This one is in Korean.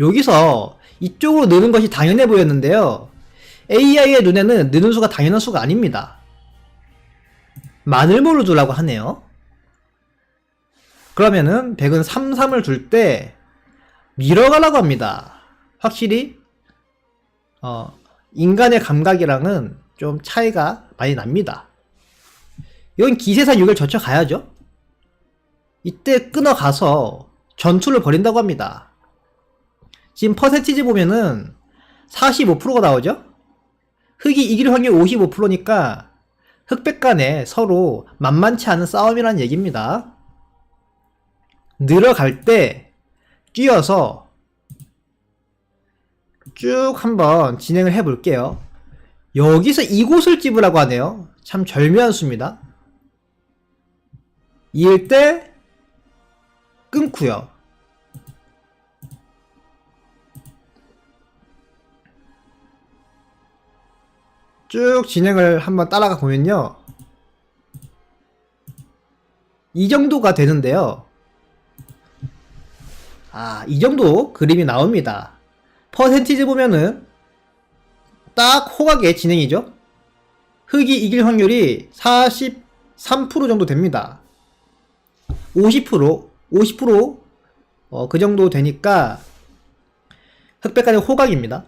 여기서 이쪽으로 느는 것이 당연해 보였는데요. AI의 눈에는 느는 수가 당연한 수가 아닙니다. 마늘모를 두라고 하네요. 그러면은 100은 3, 3을 둘 때 밀어가라고 합니다. 확실히 어, 인간의 감각이랑은 좀 차이가 많이 납니다. 이건 기세사 6을 젖혀 가야죠. 이때 끊어가서 전투를 벌인다고 합니다. 지금 퍼센티지 보면은 45%가 나오죠? 흑이 이길 확률 55%니까 흑백 간에 서로 만만치 않은 싸움이라는 얘기입니다. 늘어갈 때 뛰어서 쭉 한번 진행을 해 볼게요. 여기서 이곳을 찝으라고 하네요. 참 절묘한 수입니다. 이을 때 끊고요. 쭉 진행을 한번 따라가 보면요. 이 정도가 되는데요. 아, 이 정도 그림이 나옵니다. 퍼센티지 보면은 딱 호각의 진행이죠. 흑이 이길 확률이 43% 정도 됩니다. 50%, 50%, 어, 그 정도 되니까 흑백 간의 호각입니다.